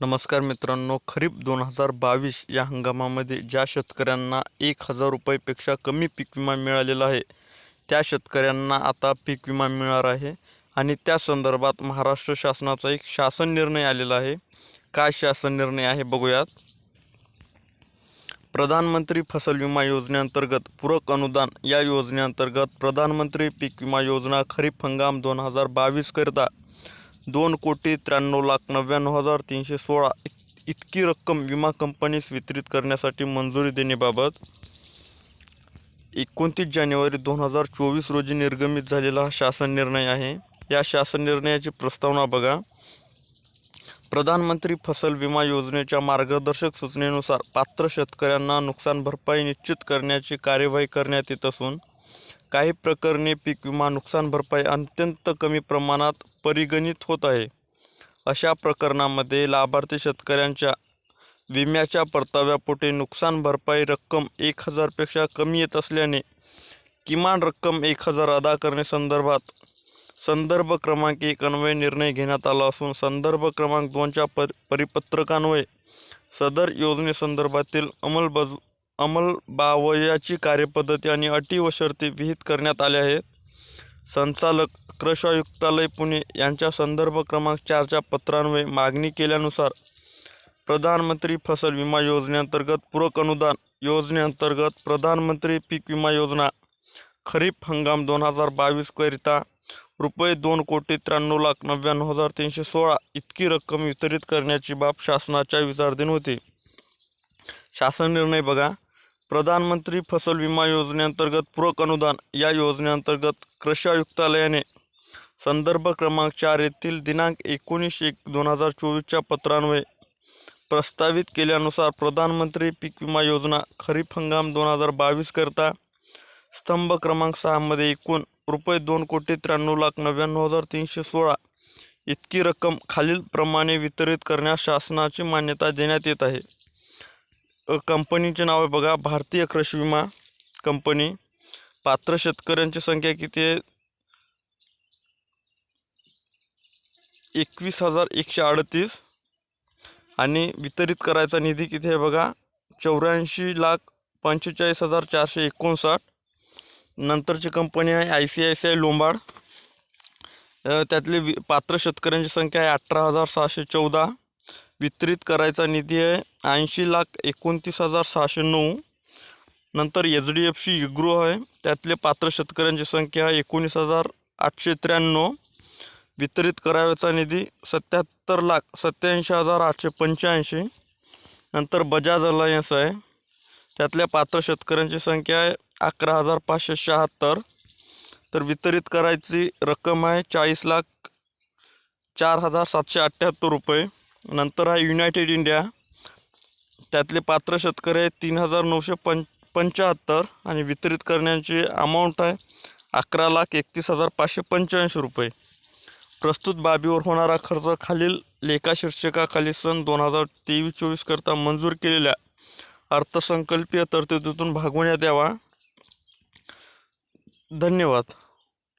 नमस्कार मित्रांनो खरीप दोन हजार बावीस या हंगामामध्ये ज्या शेतकऱ्यांना एक हजार रुपयापेक्षा कमी पीक विमा मिळालेला आहे त्या शेतकऱ्यांना आता पीक विमा मिळणार आहे आणि त्या संदर्भात महाराष्ट्र शासनाचा एक शासन निर्णय आलेला आहे. काय शासन निर्णय आहे बघूयात. प्रधानमंत्री फसल विमा योजनेअंतर्गत पूरक अनुदान या योजनेअंतर्गत प्रधानमंत्री पीक विमा योजना खरीप हंगाम दोन हजार बावीसकरिता दोन कोटी त्र्याण्णव लाख नव्याण्णव हजार तीनशे सोळा इत इतकी रक्कम विमा कंपनीस वितरित करण्यासाठी मंजुरी देण्याबाबत एकोणतीस जानेवारी दोन हजार चोवीस रोजी निर्गमित झालेला हा शासन निर्णय आहे. या शासन निर्णयाची प्रस्तावना बघा. प्रधानमंत्री फसल विमा योजनेच्या मार्गदर्शक सूचनेनुसार पात्र शेतकऱ्यांना नुकसान भरपाई निश्चित करण्याची कार्यवाही करण्यात येत असून काही प्रकरणे पीक विमा नुकसान भरपाई अत्यंत कमी प्रमाणात परिगणित होत आहे. अशा प्रकरणामध्ये लाभार्थी शेतकऱ्यांच्या विम्याच्या परताव्यापोटी नुकसान भरपाई रक्कम एक हजारपेक्षा कमी येत असल्याने किमान रक्कम एक हजार अदा करण्यासंदर्भात संदर्भ क्रमांक एक अन्वये निर्णय घेण्यात आला असून संदर्भ क्रमांक दोनच्या पर परिपत्रकान्वये सदर योजनेसंदर्भातील अंमलबज अंमलबावयाची कार्यपद्धती आणि अटी व शर्ती विहित करण्यात आल्या आहेत. संचालक क्रश आयुक्तालय पुणे यांच्या संदर्भ क्रमांक चारच्या पत्रान्वये मागणी केल्यानुसार प्रधानमंत्री फसल विमा योजनेअंतर्गत पूरक अनुदान योजनेअंतर्गत प्रधानमंत्री पीक विमा योजना खरीप हंगाम दोन हजार बावीसकरिता रुपये दोन कोटी त्र्याण्णव लाख नव्याण्णव हजार तीनशे सोळा इतकी रक्कम वितरित करण्याची बाब शासनाच्या विचारधीन होती. शासन निर्णय बघा प्रधानमंत्री फसल विमा योजनेअंतर्गत पूरक अनुदान या योजनेअंतर्गत कृषी आयुक्तालयाने संदर्भ क्रमांक चार येथील दिनांक एकोणीस एक दोन हजार चोवीसच्या पत्रान्वये प्रस्तावित केल्यानुसार प्रधानमंत्री पीक विमा योजना खरीप हंगाम दोन हजार बावीसकरता स्तंभ क्रमांक सहामध्ये एकूण रुपये दोन कोटी त्र्याण्णव लाख नव्याण्णव हजार तीनशे सोळा इतकी रक्कम खालीलप्रमाणे वितरित करण्यास शासनाची मान्यता देण्यात येत आहे. कंपनीचे नाव आहे बघा भारतीय कृषी विमा कंपनी. पात्र शेतकऱ्यांची संख्या किती आहे? एकवीस हजार एकशे अडतीस आणि वितरित करायचा निधी किती आहे बघा? चौऱ्याऐंशी लाख पंचेचाळीस हजार चारशे एकोणसाठ. नंतरची कंपनी आहे I C I C I Lombard. त्यातले वि पात्र शेतकऱ्यांची संख्या आहे अठरा हजार सहाशे चौदा. वितरित करायचा निधी आहे ऐंशी लाख एकोणतीस हजार सहाशे नऊ. नंतर एच डी एफ सी इग्रो आहे. त्यातले पात्र शेतकऱ्यांची संख्या आहे एकोणीस हजार आठशे त्र्याण्णव. वितरित करावयाचा निधी सत्याहत्तर लाख सत्याऐंशी हजार आठशे पंच्याऐंशी. नंतर बजाज अलायन्स आहे. त्यातल्या पात्र शेतकऱ्यांची संख्या आहे अकरा हजार पाचशे शहात्तर. तर वितरित करायची रक्कम आहे चाळीस लाख चार हजार सातशे अठ्ठ्याहत्तर रुपये. नंतर आहे युनायटेड इंडिया. त्यातले पात्र शेतकरी आहे तीन हजार नऊशे पं पंच्याहत्तर आणि वितरित करण्याची अमाऊंट आहे अकरा लाख एकतीस हजार पाचशे पंच्याऐंशी रुपये. प्रस्तुत बाबीवर होणारा खर्च खालील लेखा शीर्षकाखाली सन दोन हजार तेवीस चोवीस करता मंजूर केलेल्या अर्थसंकल्पीय तरतुदीतून भागवण्यात यावा. धन्यवाद.